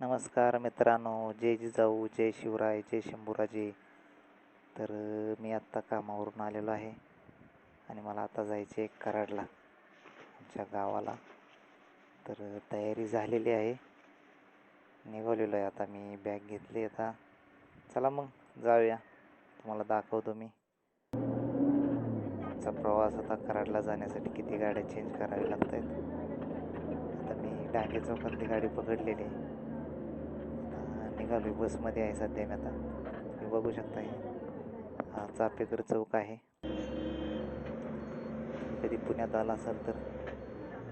नमस्कार मित्रांनो जय जिजाऊ जय शिवराय जय शंभूराजे. तर मी आत्ता कामावरून आलेलो आहे आणि मला आता जायचे आहे कराडला आमच्या गावाला. तर तयारी झालेली आहे. निघालेलो आहे आता मी बॅग घेतली आता. चला मग जाऊया. तुम्हाला दाखवतो मी. आमचा प्रवास आता कराडला जाण्यासाठी किती गाड्या चेंज कराव्या लागत आहेत आता मी डांगे चौकातली गाडी पकडलेली आहे. निघालो आहे बसमध्ये आहे सध्या मी आता. तुम्ही बघू शकता हे. हा चापेकर चौक आहे. कधी पुण्यात आला असाल तर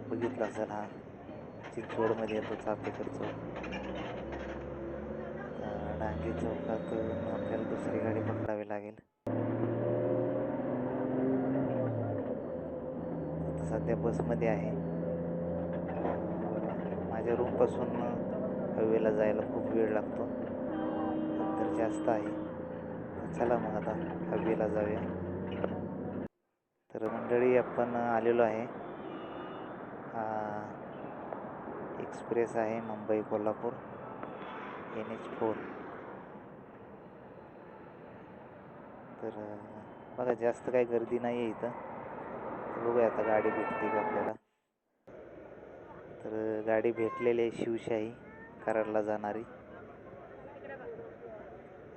बघितला असेल हा. चिंचवडमध्ये येतो चापेकर चौक. डांगे चौकात आपल्याला दुसरी गाडी पकडावी लागेल. आता सध्या बसमध्ये आहे. माझ्या रूमपासून हवेला जायला खूप वेळ लागतो. अंतर जास्त आहे. चला मग आता हवेला जाऊया. तर मंडळी आपण आलेलो आहे. हा एक्सप्रेस आहे Mumbai Kolhapur. N H four. तर बघा जास्त काही गर्दी नाही आहे इथं बघूया आता गाडी भेटते का आपल्याला. तर गाडी भेटलेली आहे शिवशाही. कराडला जाणारी.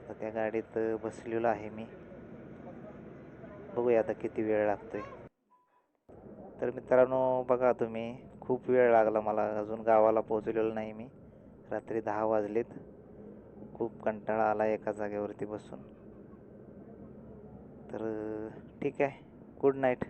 तर त्या गाडीत बसलेलो आहे मी. बघूया आता किती वेळ लागतोय. तर मित्रांनो बघा तुम्ही खूप वेळ लागला मला. अजून गावाला पोहोचलेलो नाही मी. रात्री दहा वाजलेत. खूप कंटाळा आला एका जागेवरती बसून. तर ठीक आहे. Good night